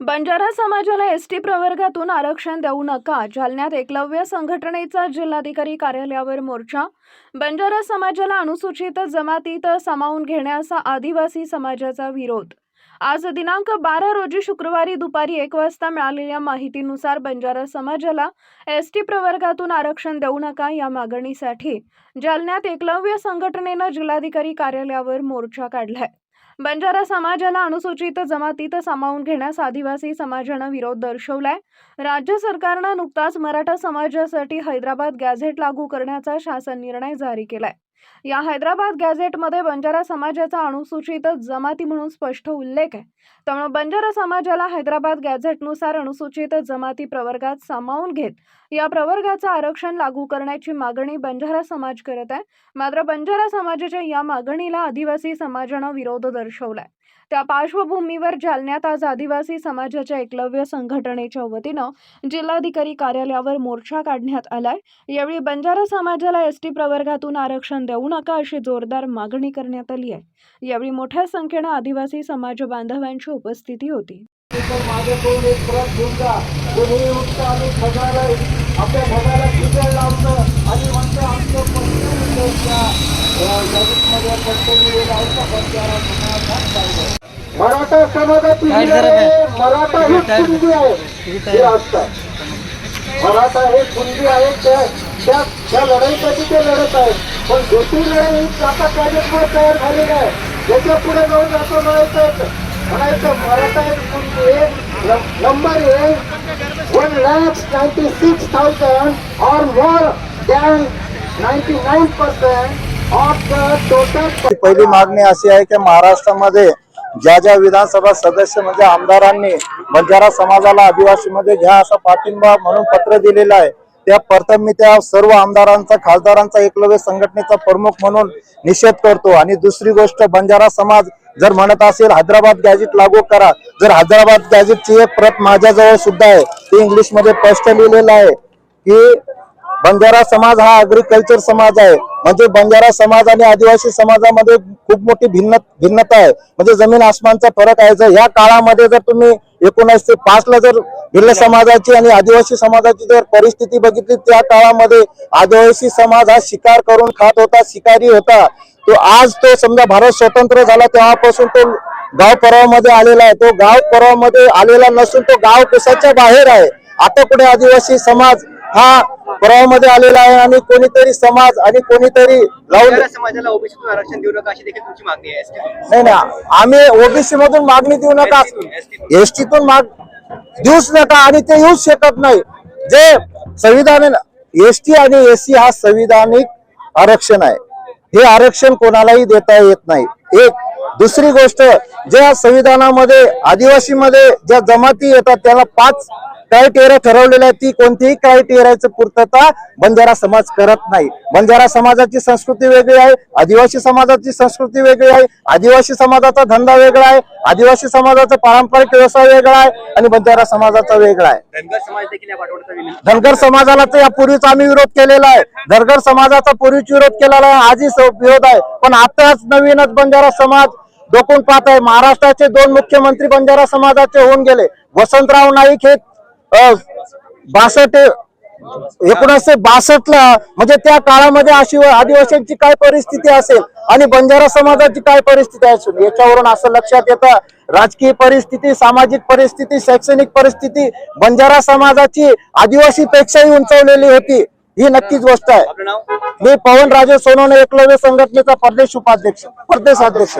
बंजारा समाजाला S T प्रवर्गातून आरक्षण देऊ नका. जालन्यात एकलव्य संघटनेचा जिल्हाधिकारी कार्यालयावर मोर्चा. बंजारा समाजाला अनुसूचित जमातीत सामावून घेण्याचा आदिवासी समाजाचा विरोध. आज दिनांक बारा रोजी शुक्रवारी दुपारी एक वाजता मिळालेल्या माहितीनुसार बंजारा समाजाला एस टी प्रवर्गातून आरक्षण देऊ नका या मागणीसाठी जालन्यात एकलव्य संघटनेनं जिल्हाधिकारी कार्यालयावर मोर्चा काढलाय. बंजारा समाजाला अनुसूचित जमातीत सामावून घेण्यास आदिवासी समाजानं विरोध दर्शवलाय. राज्य सरकारनं नुकताच मराठा समाजासाठी हैदराबाद गॅझेट लागू करण्याचा शासन निर्णय जारी केलाय. या हैदराबाद गॅझेटमध्ये बंजारा समाजाचा अनुसूचित जमाती म्हणून स्पष्ट उल्लेख आहे. त्यामुळे बंजारा समाजाला हैदराबाद गॅझेटनुसार अनुसूचित जमाती प्रवर्गात सामावून घेत या प्रवर्गाचं आरक्षण लागू करण्याची मागणी बंजारा समाज करत आहे. मात्र बंजारा समाजाच्या या मागणीला आदिवासी समाजानं विरोध दर्शवलाय. त्या पार्श्वभूमीवर जालन्यात आज आदिवासी समाजाच्या एकलव्य संघटनेच्या वतीनं जिल्हाधिकारी कार्यालयावर मोर्चा काढण्यात आलाय. यावेळी बंजारा समाजाला एस टी प्रवर्गातून आरक्षण देऊ नका अशी जोरदार मागणी करण्यात आली आहे. यावेळी मोठ्या संख्येनं आदिवासी समाज बांधवांची उपस्थिती होती. आणि आपल्या मराठा ही आहे. मराठा ही कुणबी आहे? हे मराठा हे कुणबी आहे त्या त्या लढाईसाठी ते लढत आहे. पण दुसरी लढाई आता कार्यक्रम तयार झालेली आहे याच्यापुढे जाऊन असं म्हणायचं म्हणायचं मराठा हे कुणबी आहे नंबर एक one lakhs ninety six thousand और more than ninety nine percent पहिली मागणी अशी आहे की महाराष्ट्रामध्ये ज्या ज्या विधानसभा सदस्य म्हणजे आमदारांनी बंजारा समाजाला आदिवासीमध्ये घ्या असा पाठिंबा म्हणून पत्र दिलेलं आहे. त्या प्रथम मी त्या सर्व आमदारांचा खासदारांचा एकलव्य संघटनेचा प्रमुख म्हणून निषेध करतो. आणि दुसरी गोष्ट बंजारा समाज जर म्हणत असेल हैदराबाद गॅजेट लागू करा. जर हैदराबाद गॅजेटची एक प्रत माझ्याजवळ सुद्धा आहे ते इंग्लिशमध्ये स्पष्ट लिहिलेलं आहे की बंजारा समाज हा अग्रिकल्चर समाज आहे. म्हणजे बंजारा समाज आणि आदिवासी समाजामध्ये खूप मोठी भिन्न भिन्नता आहे. म्हणजे जमीन आसमानचा फरक आहे. जर या काळामध्ये जर तुम्ही एकोणीसशे पाच ला जर भिल्ल समाजाची आणि आदिवासी समाजाची जर परिस्थिती बघितली त्या काळामध्ये आदिवासी समाज हा शिकार करून खात होता शिकारी होता. तो आज तो समजा भारत स्वतंत्र झाला तेव्हापासून तो गाव परवामध्ये आलेला आहे. तो गाव परवामध्ये आलेला नसून तो गाव कुसाच्या बाहेर आहे. आता कुठे आदिवासी समाज हा परवामध्ये आलेला आहे आणि कोणीतरी समाज आणि कोणीतरी लावून समाजाला ओबीसीतून आरक्षण देऊ नका अशी देखील तुमची मागणी आहे. नाही नाही आम्ही ओबीसी मधून मागणी देऊ नका ST तून, ST तून. एसटी तून माग देऊच नका आणि ते येऊच शकत नाही जे संविधान एसटी आणि एससी हा संविधानिक आरक्षण आहे हे आरक्षण कोणालाही देता येत नाही एक दुसरी गोष्ट ज्या संविधानामध्ये आदिवासी मध्ये ज्या जमाती येतात त्याला पाच क्रायटेरिया ठरवलेल्या आहेत ती कोणतीही क्रायटेरियाची पूर्तता बंजारा समाज करत नाही. बंजारा समाजाची संस्कृती वेगळी आहे आदिवासी समाजाची संस्कृती वेगळी आहे आदिवासी समाजाचा धंदा वेगळा आहे आदिवासी समाजाचा पारंपरिक व्यवसाय वेगळा आहे आणि बंजारा समाजाचा वेगळा आहे. धनगर समाजाला तर यापूर्वीच आम्ही विरोध केलेला आहे. धनगर समाजाचा पूर्वीच विरोध केलेला आहे आजही विरोध आहे. पण आताच नवीनच बंजारा समाज डोकून पाहत आहे. महाराष्ट्राचे दोन मुख्यमंत्री बंजारा समाजाचे होऊन गेले. वसंतराव नाईक हे बासष्ट एकोणीसशे बासष्ट ला म्हणजे त्या काळामध्ये अशी आदिवासींची काय परिस्थिती असेल आणि बंजारा समाजाची काय परिस्थिती असेल याच्यावरून असं लक्षात येतं. राजकीय परिस्थिती सामाजिक परिस्थिती शैक्षणिक परिस्थिती बंजारा समाजाची आदिवासी पेक्षाही उंचवलेली होती. ही नक्कीच गोष्ट आहे. मी पवन राजे सोनवणे एकलव्य संघटनेचा प्रदेश उपाध्यक्ष प्रदेश अध्यक्ष.